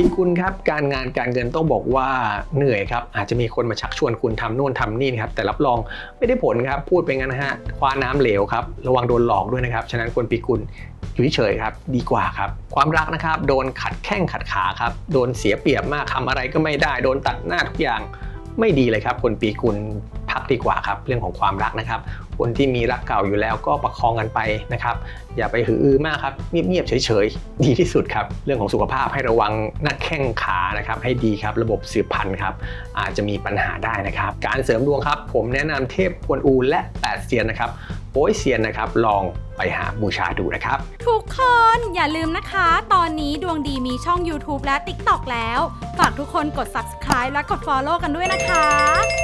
พี่คุณครับการงานการเงินต้องบอกว่าเหนื่อยครับอาจจะมีคนมาชักชวนคุณทำนู่นทำนี่นครับแต่รับรองไม่ได้ผลครับพูดไปงั้นนะฮะคว้าน้ำเหลวครับระวังโดนหลอกด้วยนะครับฉะนั้นคนปีกุลอยู่เฉยครับดีกว่าครับความรักนะครับโดนขัดแข้งขัดขาครับโดนเสียเปรียบมากทำอะไรก็ไม่ได้โดนตัดหน้าทุกอย่างไม่ดีเลยครับ คนปีกุล ดีกว่าครับเรื่องของความรักนะครับคนที่มีรักเก่าอยู่แล้วก็ประคองกันไปนะครับ อย่าไปหืออือมากครับเงียบๆเฉยๆ ดีที่สุดครับ เรื่องของสุขภาพให้ระวังหน้าแข้งขานะครับให้ดีครับระบบสืบพันธุ์ครับอาจจะมีปัญหาได้นะครับ การเสริมดวงครับ ผมแนะนำเทพกวนอูและแปดเซียนนะครับโป้ยเซียนนะครับลองไปหาบูชาดูนะครับ ทุกคนอย่าลืมนะคะ ตอนนี้ดวงดีมีช่อง YouTube และ TikTok แล้ว ฝากทุกคนกด subscribe และกด follow กันด้วยนะคะ